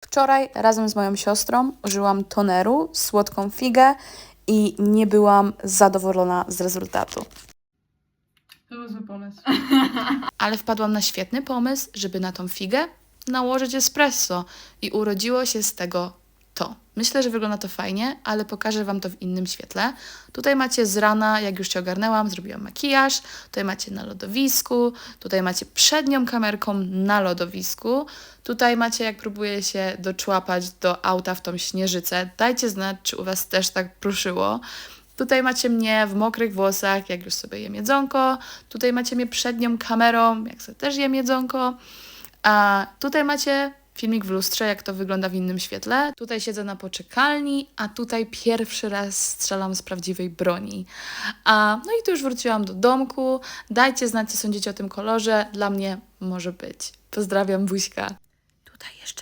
Wczoraj razem z moją siostrą użyłam toneru, słodką figę i nie byłam zadowolona z rezultatu. To był zły pomysł. Ale wpadłam na świetny pomysł, żeby na tą figę nałożyć espresso i urodziło się z tego to. Myślę, że wygląda to fajnie, ale pokażę Wam to w innym świetle. Tutaj macie z rana, jak już się ogarnęłam, zrobiłam makijaż. Tutaj macie na lodowisku. Tutaj macie przednią kamerką na lodowisku. Tutaj macie, jak próbuję się doczłapać do auta w tą śnieżycę. Dajcie znać, czy u Was też tak pruszyło. Tutaj macie mnie w mokrych włosach, jak już sobie jem jedzonko. Tutaj macie mnie przednią kamerą, jak sobie też jem jedzonko. A tutaj macie filmik w lustrze, jak to wygląda w innym świetle. Tutaj siedzę na poczekalni, a tutaj pierwszy raz strzelam z prawdziwej broni. A, no i tu już wróciłam do domku. Dajcie znać, co sądzicie o tym kolorze. Dla mnie może być. Pozdrawiam, buźka. Tutaj jeszcze